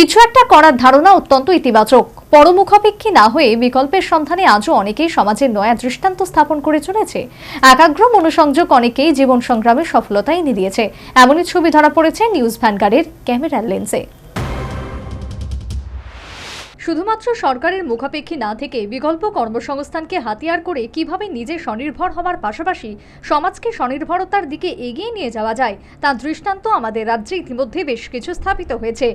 কিছু একটা করার ধারণা অত্যন্ত ইতিবাচক। পরমুখাপেক্ষী না হয়ে বিকল্পের সন্ধানে আজও অনেকেই সমাজের নয়া দৃষ্টান্ত স্থাপন করে চলেছে। একাগ্র মনোসংযোগ অনেকেই জীবন সংগ্রামে সফলতা এনে দিয়েছে। এমনই ছবি ধরা পড়েছে নিউজ ভ্যানগার্ডের ক্যামেরার লেন্সে। শুধুমাত্র সরকারের মুখাপেক্ষী না থেকে বিকল্প কর্মসংস্থানকে হাতিয়ার করে কীভাবে নিজে স্বনির্ভর হওয়ার পাশাপাশি সমাজকে স্বনির্ভরতার দিকে এগিয়ে নিয়ে যাওয়া যায়, তার দৃষ্টান্ত আমাদের রাজ্যে ইতিমধ্যে বেশ কিছু স্থাপিত হয়েছে।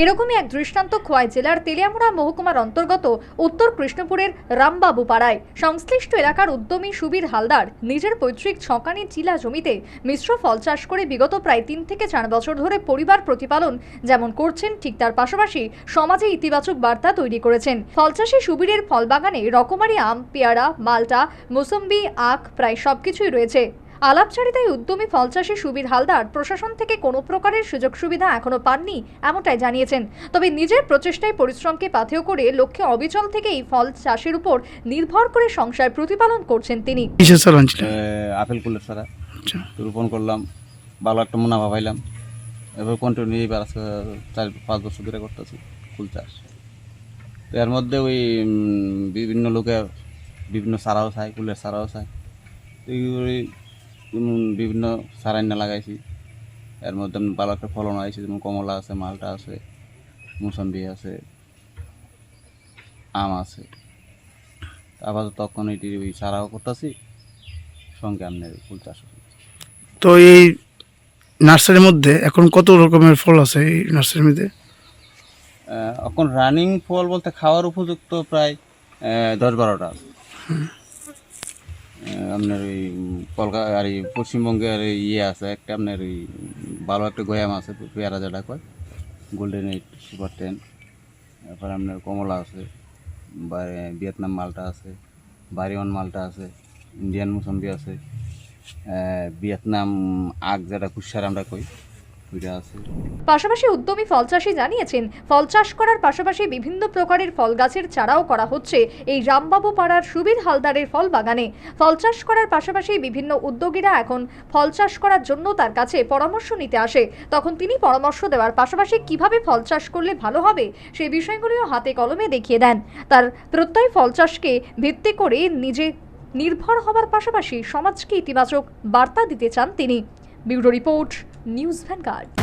এরকমই এক দৃষ্টান্ত খোয়াই জেলার তেলিয়ামুড়া মহকুমার অন্তর্গত উত্তর কৃষ্ণপুরের রামবাবু পাড়ায় সংশ্লিষ্ট এলাকার উদ্যমী সুবীর হালদার নিজের পৈতৃক ছকানি চিলা জমিতে মিশ্র ফল চাষ করে বিগত প্রায় তিন থেকে চার বছর ধরে পরিবার প্রতিপালন যেমন করছেন, ঠিক তার পাশাপাশি সমাজে ইতিবাচক বার্তা তৈরি করেছেন। ফলচাষী সুবীরের ফল বাগানে রকমারি আম, পেয়ারা, মালটা, মোসম্বি, আখ, প্রায় সবকিছুই রয়েছে। আলাপচারিতায় উদ্যমী ফল ফলচাষী সুবীর হালদার প্রশাসন থেকে কোনো প্রকারের সুযোগ সুবিধা এখনও পাননি এমনটাই জানিয়েছেন। তবে নিজের প্রচেষ্টায় পরিশ্রমকে পাথেয় করে লক্ষ্যে অবিচল থেকেই ফল চাষের উপর নির্ভর করে সংসার প্রতিপালন করছেন তিনি। আপেল কুলের সারা আচ্ছা। রোপণ করলাম ভালো একটা মুনাফা পাইলাম। এবার কন্টিনিউ এবার আজকে চার পাঁচ বছর ধরে করতেছি ফুল চাষ। তো এর মধ্যে ওই বিভিন্ন লোকে বিভিন্ন সারাও চায় কুলের সারাও চায়। তো যেমন বিভিন্ন সারান্না লাগাইছি। এর মধ্যে ভালো একটা ফলন আইছে যেমন কমলা আছে মালটা আছে মুসম্বি আছে আম আছে। আপাতত তখন এটি ওই সারাও করতেছি সঙ্গে আপনার ফুল চাষ তো এই নার্সারির মধ্যে এখন কত রকমের ফল আছে এই নার্সারির মধ্যে? এখন রানিং ফল বলতে খাওয়ার উপযুক্ত প্রায় দশ বারোটা আছে। আপনার ওই কলকাতা আর এই পশ্চিমবঙ্গের ইয়ে আছে, একটা আপনার ওই ভালো একটা গয়াম আছে, পেয়ারা যেটা কয় গোল্ডেন এইট সুপার টেন তারপর আপনার কমলা আছে ভিয়েতনাম মালটা আছে, বারিওয়ান মালটা আছে ইন্ডিয়ান মুসম্বি আছে ভিয়েতনাম আগ যেটা কুসার আমরা কই। পাশাপাশি উদ্যমী ফল চাষি জানিয়েছেন, ফল চাষ করার পাশাপাশি বিভিন্ন প্রকারের ফল গাছের চারাও করা হচ্ছে। এই রামবাবু পাড়ার সুবীর হালদারের ফল বাগানে। ফল চাষ করার পাশাপাশি বিভিন্ন উদ্যোগীরা এখন ফল চাষ করার জন্য তার কাছে পরামর্শ নিতে আসে। তখন তিনি পরামর্শ দেওয়ার পাশাপাশি কীভাবে ফল চাষ করলে ভালো হবে সেই বিষয়গুলিও হাতে কলমে দেখিয়ে দেন। তার প্রত্যয় ফল চাষকে ভিত্তি করে নিজে নির্ভর হবার পাশাপাশি সমাজকে ইতিবাচক বার্তা দিতে চান তিনি। Bureau report news vanguard